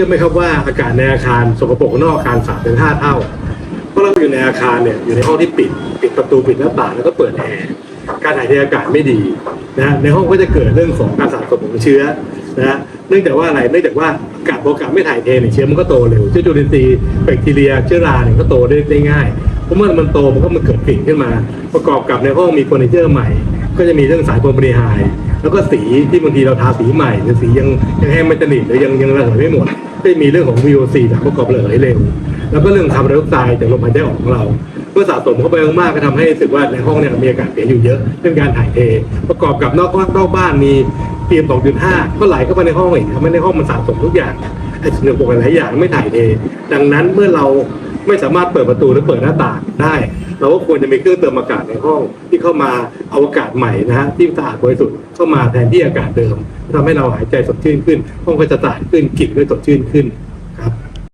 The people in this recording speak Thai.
ชื่อไหมครับว่าอากาศในอาคารสกปรกนอกอาคารสามถึงห้าเท่า เพราะเราอยู่ในอาคารเนี่ยอยู่ในห้องที่ปิด ปิดประตูปิดหน้าต่างแล้วก็เปิดแอร์การถ่ายเทอากาศไม่ดีนะในห้องก็จะเกิดเรื่องของการสะสมของเชื้อนะเนื่องจากว่าอะไรเนื่องจากว่าอากาศพออากาศไม่ถ่ายเทเนี่ยเชื้อมันก็โตเร็วเชื้อจุลินทรีย์แบคทีเรียเชื้อราเนี่ยก็โตได้ได้ง่ายเพราะเมื่อมันโตมันก็มันเกิดกลิ่นขึ้นมา ประกอบกับในห้องมีเฟอร์นิเจอร์ใหม่ ก็จะมีเรื่องสายโพลาริไฮแล้วก็สีที่บางทีเราทาสีใหม่หรือสียังยังแห้งไม่สนิทหรือยังยังระเหยไม่หมด ก็จะมีเรื่องของ VOC จากประกอบระเหยเร็ว แล้วก็เรื่องคาร์บอนไดออกไซด์จากลมหายใจออกของเราเมื่อสะสมเข้าไปมากๆก็ทำให้รู้สึกว่าในห้องเนี่ยมีอากาศเสียอยู่เยอะเรื่องการถ่ายเท ประกอบกับนอกนอกบ้านมีเพียม2.5 ก็ไหลเข้ามาในห้องอีกทำให้ในห้องมันสะสมทุกอย่างไอ้สิ่งปกหลายอย่างไม่ถ่ายเท ดังนั้นเมื่อเราไม่สามารถเปิดประตูหรือเปิดหน้าต่างได้ เราก็ควรจะมีเครื่องเติมอากาศในห้องที่เข้ามาเอาอากาศใหม่นะฮะที่สะอาดบริสุทธิ์เข้ามาแทนที่อากาศเดิม ทำให้เราหายใจสดชื่นขึ้นห้องก็จะสะอาดขึ้นกลิ่นก็สดชื่นขึ้น